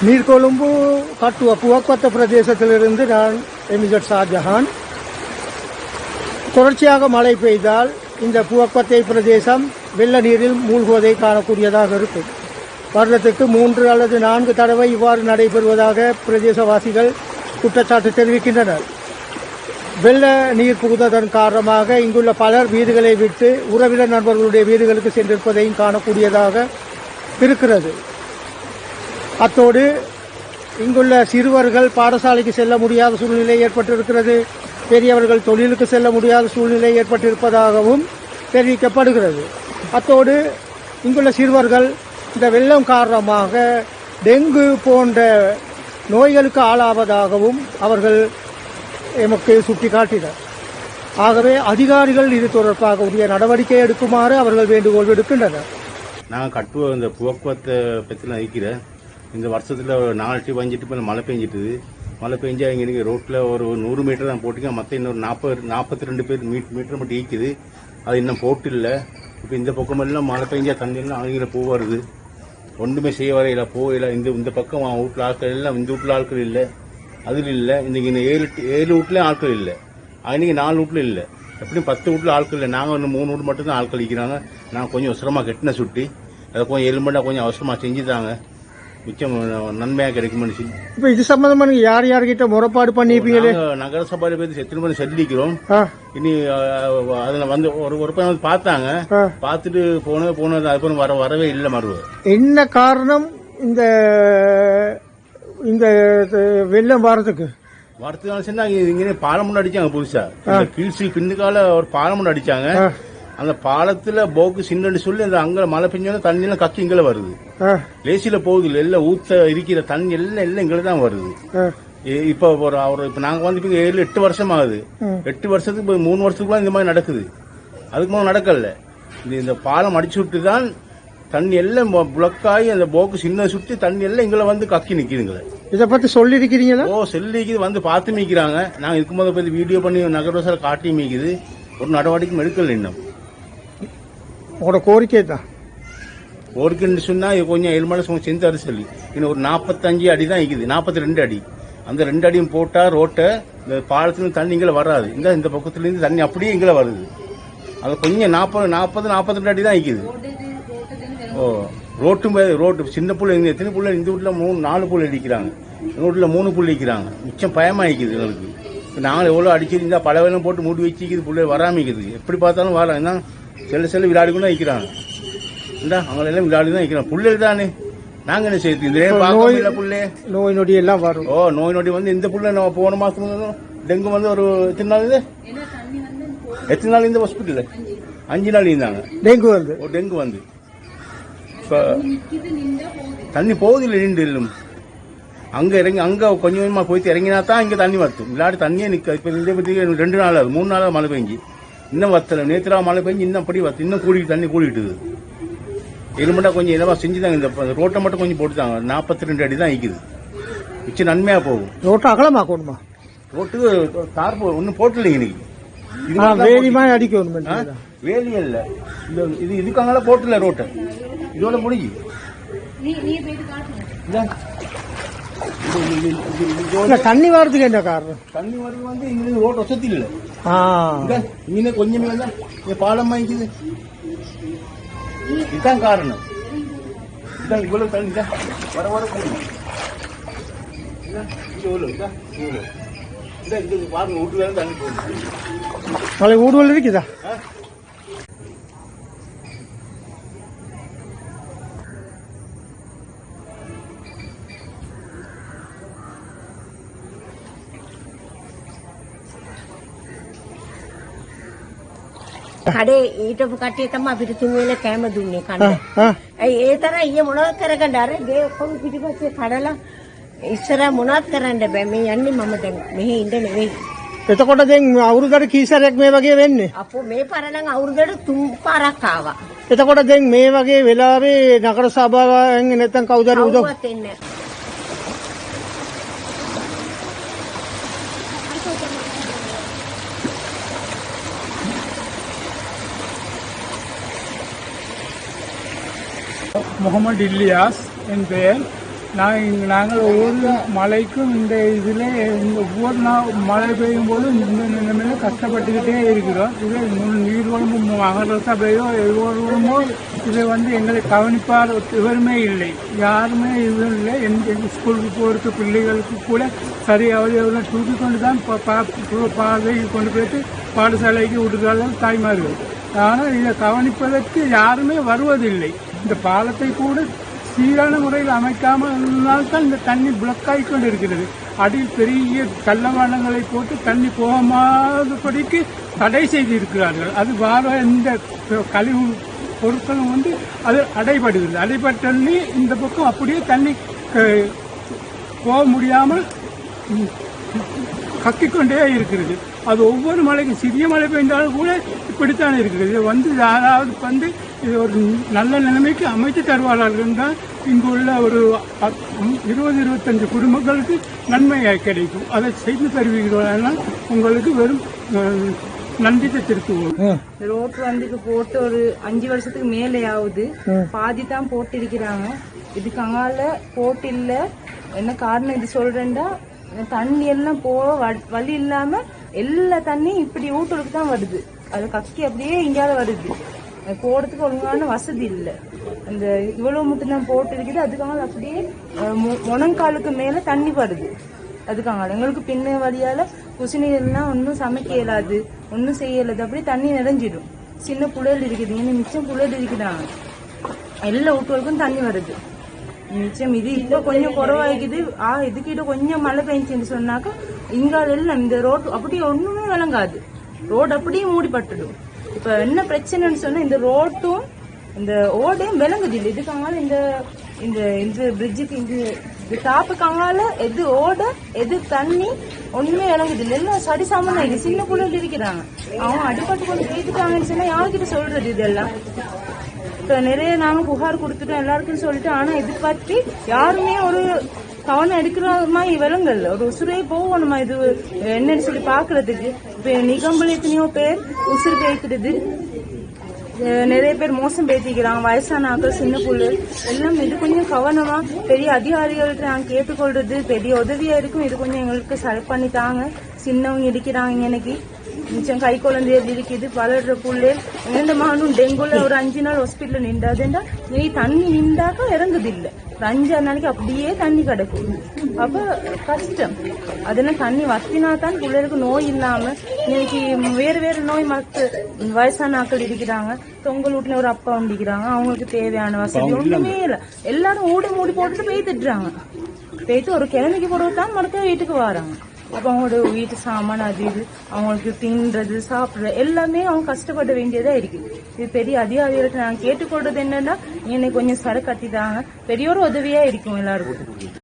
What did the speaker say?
நீர்கொழும்பு கட்டுவ புவக்கொத்த பிரதேசத்திலிருந்து நான் எமிஜட் ஷாஜஹான் தொடர்ச்சியாக மழை பெய்தால் இந்த புவக்கொத்தை பிரதேசம் வெள்ள நீரில் மூழ்குவதை காணக்கூடியதாக இருக்கும் வருடத்துக்கு மூன்று அல்லது நான்கு தடவை இவ்வாறு நடைபெறுவதாக பிரதேசவாசிகள் குற்றச்சாட்டு தெரிவிக்கின்றனர் வெள்ள நீர் புகுந்ததன் காரணமாக இங்குள்ள பலர் வீடுகளை விட்டு உறவினர் நண்பர்களுடைய வீடுகளுக்கு சென்றிருப்பதையும் காணக்கூடியதாக இருக்கிறது அத்தோடு இங்குள்ள சிறுவர்கள் பாடசாலைக்கு செல்ல முடியாத சூழ்நிலை ஏற்பட்டிருக்கிறது. பெரியவர்கள் தொழிலுக்கு செல்ல முடியாத சூழ்நிலை ஏற்பட்டிருப்பதாகவும் தெரிவிக்கப்படுகிறது. அத்தோடு இங்குள்ள சிறுவர்கள் இந்த வெள்ளம் காரணமாக டெங்கு போன்ற நோய்களுக்கு ஆளாவதாகவும் அவர்கள் எமக்கு சுட்டிக்காட்டினர். ஆகவே அதிகாரிகள் இது தொடர்பாக உரிய நடவடிக்கை எடுக்குமாறு அவர்கள் வேண்டுகோள் விடுக்கின்றனர். நான் கட்டுவ இந்த போக்குவரத்தை பற்றி நான் இருக்கிறேன் இந்த வருஷத்தில் நாலு டிப் அஞ்சு டிப் மழை பெஞ்சிட்டுது மழை பெஞ்சா இங்கே நீங்கள் ரோட்டில் ஒரு நூறு மீட்டர் தான் போட்டிங்க மற்ற இன்னொரு நாற்பது நாற்பத்தி ரெண்டு பேர் மீட் மீட்டர் மட்டும் ஈக்குது அது இன்னும் போட்டு இல்லை. இப்போ இந்த பக்கமெல்லாம் மழை பெஞ்சா தண்ணியெல்லாம் அழுகிற பூ வருது. ஒன்றுமே செய்ய வரையில போகல இந்த இந்த பக்கம் வீட்டில் ஆட்கள் எல்லாம் இந்த வீட்டில் ஆட்கள் இல்லை. அதில் இல்லை. இன்றைக்கி இந்த ஏழு ஏழு வீட்லேயும் ஆட்கள் இல்லை. அன்றைக்கி நாலு வீட்டில் இல்லை. எப்படியும் பத்து வீட்டில் ஆட்கள் இல்லை. நாங்கள் ஒன்று மூணு வீட்டு மட்டும் தான் ஆட்கள் இருக்கிறாங்க நான் கொஞ்சம் அவசரமாக கெட்டின சுட்டி. அதை கொஞ்சம் எலும்பண்டா கொஞ்சம் அவசரமாக செஞ்சுதாங்க. மிச்சம் நன்மையாக கிடைக்கும்னு சொல்லி. இப்போ இது சம்பந்தமா நீங்க யார் யார்கிட்ட முறைப்பாடு பண்ணியிருப்பீங்களே நாங்க நகரசபையில போய் செத்து பண்ணி சொல்லிக்கிறோம் இனி அதுல வந்து ஒரு ஒரு பையன் வந்து பார்த்தாங்க. பார்த்துட்டு போனது போனது அதுக்கப்புறம் வர வரவே இல்லை மறுவ என்ன காரணம் இந்த இந்த வெள்ளம் வாரத்துக்கு? வரத்துனால சொன்னா இங்கே பாலம் ஒன்று அடிச்சாங்க புதுசா. இந்த கீழ்சி பின்னுக்கால ஒரு பாலம் ஒன்று அடிச்சாங்க. அந்த பாலத்துல போக்கு சின்னன்னு சொல்லி அந்த அங்க மழை பெஞ்சோன்னா தண்ணி எல்லாம் கக்கி இங்கே வருது லேசில போகுது இல்ல எல்லாம் ஊத்த இருக்கிற தண்ணி எல்லாம் எல்லாம் இங்கே தான் வருது. இப்ப ஒரு அவர் இப்ப நாங்க வந்து இப்ப ஏழு எட்டு வருஷம் ஆகுது. எட்டு வருஷத்துக்கு இப்ப மூணு வருஷத்துக்குலாம் இந்த மாதிரி நடக்குது. அதுக்கு மேல நடக்கல. இந்த இந்த பாலம் அடிச்சு விட்டு தான் தண்ணி எல்லாம் பிளக் ஆகி அந்த போக்கு சின்ன சுத்தி தண்ணி எல்லாம் எங்களை வந்து கக்கி நிக்குதுங்களே இதை பத்தி சொல்லியிருக்கிறீங்களா? ஓ செல்லிக்கு வந்து பார்த்து மீக்கிறாங்க நாங்க இதுக்கு முதல்ல போய் வீடியோ பண்ணி நகரவாசால காட்டி மீக்குது ஒரு நடவடிக்கை எடுக்கல இன்னும். உங்களோட கோரிக்கை தான். கோரிக்கைன்னு சொன்னால் இது கொஞ்சம் எலுமலை செஞ்சு தர சொல்லி இன்னும் ஒரு நாற்பத்தஞ்சு அடி தான் இருக்குது. நாற்பத்தி ரெண்டு அடி. அந்த ரெண்டு அடியும் போட்டால் ரோட்டை இந்த பாலத்துல தண்ணி இங்கே வராது. இந்த இந்த பக்கத்துலேருந்து தண்ணி அப்படியே இங்கே வருது. அது கொஞ்சம் நாற்பது நாற்பது நாற்பத்தி ரெண்டு அடி தான் இருக்குது. ஓ ரோட்டும் ரோட்டு சின்ன புள்ள எத்தனை புள்ள? இந்த வீட்டில் மூணு நாலு புள்ள அடிக்கிறாங்க. எங்கள் வீட்டில் மூணு புள்ள அடிக்கிறாங்க. மிச்சம் பயமா எங்களுக்கு. இப்ப நாங்கள் எவ்வளோ அடிச்சிருந்தா பல வேலை போட்டு மூடி வச்சுக்குது பிள்ளை வராமிக்குது எப்படி பார்த்தாலும் வரலாம். என்ன செல்ல செல்ல விளையாடி தான் வைக்கிறாங்க இந்தா அவங்க எல்லாம் விளையாடி தான் வைக்கிறாங்க புள்ளல் தானே. நாங்க என்ன செய்யுது இந்த பார்க்க இல்லை புள்ளே நோய் நொடி எல்லாம் வரும். ஓ நோய் நொடி வந்து இந்த புள்ள நம்ம போன மாசம் வந்து டெங்கு வந்து ஒரு எத்தனை நாள் இது? எத்தனை நாள் இந்த ஹாஸ்பிட்டல் அஞ்சு நாள் இருந்தாங்க. டெங்கு வந்து. ஒரு டெங்கு வந்து. இப்ப தண்ணி போகுது இல்லை நின்று இல்லும் அங்க இறங்கி அங்க கொஞ்சம் கொஞ்சமா போயிட்டு இறங்கினா தான் இங்க தண்ணி வத்தும் இல்லாட்டி தண்ணியே நிக்க இப்ப இந்த பத்தி ரெண்டு நாள் ஆகுது. மூணு நாள் மழை பெஞ்சு. இன்னும் வத்தல. நேத்திரா மழை பெஞ்சு இன்னும் அப்படி வத்து இன்னும் கூடி தண்ணி கூடிட்டுது. மட்டும் கொஞ்சம் இதமா செஞ்சுதாங்க. இந்த ரோட்டை மட்டும் கொஞ்சம் போட்டுதாங்க. நாற்பத்தி ரெண்டு அடி தான் இருக்குது மிச்சம் நன்மையா போகும். ரோட்டை அகலமாக்கணுமா ரோட்டுக்கு தார் ஒன்னும் போட்டுலைங்க இன்னைக்கு. வேலி மாதிரி அடிக்கணும்? வேலி இல்ல இந்த இது இதுக்கு அங்கெல்லாம் போட்டுல ரோட்டை. இதோட முடிஞ்சு. தண்ணி வரதுக்கு என்ன காரணம்? தண்ணி வரது வந்து இங்க ரோட் வசதி இல்ல இங்க கொஞ்சமே இங்க பாலம் வாங்கிக்குது இதுதான் காரணம் இதான் இவ்வளவு தண்ணி வர வர போகும் இதா, இங்க இவ்வளவு කඩේ ඊටපු කට්ටිය තමයි අපිට තුන් වෙල කෑම දුන්නේ කන්න. ඒ තරම් ඊයේ මොනවද කරගන්න අර ගේ ඔක්කොම පිටිපස්සේ කඩලා ඉස්සර මොනවද කරන්න බෑ මේ යන්නේ මම දැන් මෙහි ඉඳ නෙවෙයි. එතකොට දැන් අවුරුද්දට කීසරයක් මේ වගේ වෙන්නේ අපෝ මේ පාර නම් අවුරුද්දට තුන් පාරක් ආවා. එතකොට දැන් මේ වගේ වෙලාවේ නගර සභාවෙන් නැත්නම් කවුද උදව් முகமது இல்லியாஸ் என் பெயர். நாங்கள் நாங்கள் ஒவ்வொரு மழைக்கும் இந்த இதில் இந்த ஒவ்வொரு நாள் மழை பெய்யும் போது இந்த நிலைமையில கஷ்டப்பட்டுக்கிட்டே இருக்கிறோம். இதை நீர்வளமும் மகர சபையோ எவ்வளவுமோ இதை வந்து எங்களை கவனிப்பார் இவருமே இல்லை. யாருமே இதுவும் இல்லை. எங்கள் ஸ்கூலுக்கு போகிறதுக்கு பிள்ளைகளுக்கு கூட சரியாக எவ்வளோ தூக்கி கொண்டு தான் பார்வைக்கு கொண்டு போயிட்டு பாடசாலைக்கு விடுகிறார்கள் தாய்மார்கள். ஆனால் இதை கவனிப்பதற்கு யாருமே வருவதில்லை. இந்த பாலத்தை கூட சீரான முறையில் அமைக்காமல் தான் இந்த தண்ணி பிளக் ஆகி கொண்டு இருக்கிறது அடியில் பெரிய கள்ளவாணங்களை போட்டு தண்ணி போகாதபடிக்கு தடை செய்திருக்கிறார்கள். அது வார இந்த கழிவு பொருட்களும் வந்து அது அடைபடுகிறது. அடைபட்ட இந்த பக்கம் அப்படியே தண்ணி போக முடியாமல் கக்கிக்கொண்டே இருக்கிறது. அது ஒவ்வொரு மழைக்கும் சிறிய மழை பெய்ந்தாலும் கூட இப்படித்தான் இருக்கிறது. இது வந்து யாராவது வந்து இது ஒரு நல்ல நிலைமைக்கு அமைத்து தருவார்கள் தான் இங்குள்ள ஒரு பத்- இருபது இருபத்தஞ்சு குடும்பங்களுக்கு நன்மையாக கிடைக்கும். அதை செய்து தருவீர்கள் உங்களுக்கு வெறும் நன்றி தெரிவித்துவோம் ரோட் வந்து இப்ப போட்டு ஒரு அஞ்சு வருஷத்துக்கு மேலே ஆகுது. பாதி தான் போட்டு இருக்கிறாங்க இதுக்கு அங்கால போட்டு இல்ல. என்ன காரணம் இது சொல்றேன்டா? தண்ணி எல்லாம் போக வ- வழி இல்லாம எல்லா தண்ணியும் இப்படி ஊட்டலுக்கு தான் வருது. அது கக்கி அப்படியே எங்கேயாவது வருது. போறதுக்கு ஒழுங்கான வசதி இல்லை. அந்த இவ்வளவு மட்டும் தான் போட்டு இருக்குது அதுக்காக அப்படியே முனங்காலுக்கு மேல தண்ணி வருது. அதுக்காக. எங்களுக்கு பின்ன வழியால குசினிகள்லாம் ஒன்றும் சமைக்க இயலாது. ஒன்றும் செய்ய இயலாது. அப்படியே தண்ணி நிறைஞ்சிடும். சின்ன புழல் இருக்குது. இன்னும் மிச்சம் புழல் இருக்குதாங்க எல்லா வீட்டுகளுக்கும் தண்ணி வருது. மிச்சம் இது இப்போ கொஞ்சம் குறவாய்க்குது ஆ இதுக்கிட்ட கொஞ்சம் மழை பெஞ்சுன்னு சொன்னாக்க இங்கால எல்லாம் இந்த ரோடு அப்படியே ஒன்றுமே விளங்காது ரோடு அப்படியே மூடிப்பட்டுடும் இப்போ என்ன பிரச்சனைன்னு சொன்னால் இந்த ரோட்டும் இந்த ஓடையும் விளங்குது இல்லை இதுக்காக இந்த இந்த இந்த பிரிட்ஜுக்கு இந்த இந்த டாப்புக்காங்கால எது ஓட எது தண்ணி ஒன்றுமே விளங்குது இல்லை எல்லாம் சடி சாமான் இது சின்ன பிள்ளைகள் இருக்கிறாங்க அவங்க அடிபட்டு கொண்டு போயிட்டுட்டாங்கன்னு சொன்னால் யார்கிட்ட சொல்கிறது இதெல்லாம் நிறைய நாம புகார் கொடுத்துட்டோம் எல்லாருக்கும் சொல்லிட்டு ஆனா இது பத்தி யாருமே ஒரு கவனம் எடுக்கிற மாதிரி ஒரு உசுரே போகணுமா இது என்னன்னு சொல்லி பாக்குறதுக்கு இப்ப நிகம்பல் எத்தனையோ பேர் உசுறு பேய்க்கிறது நிறைய பேர் மோசம் பேத்திக்கிறாங்க வயசான ஆக்கள் சின்ன புள்ளு. எல்லாம் இது கொஞ்சம் கவனமா பெரிய அதிகாரிகள்கிட்ட நாங்க கேட்டுக்கொள்றது. பெரிய உதவியா இருக்கும். இது கொஞ்சம் எங்களுக்கு சரி பண்ணி தாங்க சின்னவங்க இருக்கிறாங்க எனக்கு. மிச்சம் கை குழந்தையர் இருக்குது வளர்ற புள்ளு எந்த மகனும் டெங்குல ஒரு அஞ்சு நாள் ஹாஸ்பிட்டல் நின்றாதுண்டா நீ தண்ணி நின்றாக்க இறங்குது இல்ல ஒரு அஞ்சாறு நாளைக்கு அப்படியே தண்ணி கிடக்கும். அப்ப கஷ்டம். அதெல்லாம் தண்ணி வத்தினா தான் பிள்ளைகளுக்கு நோய் இல்லாம இன்னைக்கு வேறு வேறு நோய் மற்ற வயசான ஆட்கள் இருக்கிறாங்க. தொங்கல் வீட்டுல ஒரு அப்பா வண்டிக்கிறாங்க அவங்களுக்கு தேவையான வசதி ஒண்ணுமே இல்ல. எல்லாரும் ஊடி மூடி போட்டுட்டு பெய்துட்டுறாங்க போயிட்டு ஒரு கிழமைக்கு போடுறது தான் மறுக்க வீட்டுக்கு வராங்க. அப்போ அவங்களோட வீட்டு சாமான் அது இது அவங்களுக்கு தின்றது சாப்பிடுறது எல்லாமே அவங்க கஷ்டப்பட வேண்டியதா இருக்குது இது பெரிய அதிகாரிகள்ட்ட நான் கேட்டுக்கொள்றது என்னன்னா என்னை கொஞ்சம் சர கட்டிதாங்க பெரிய ஒரு உதவியா இருக்கும் எல்லாருக்கும்.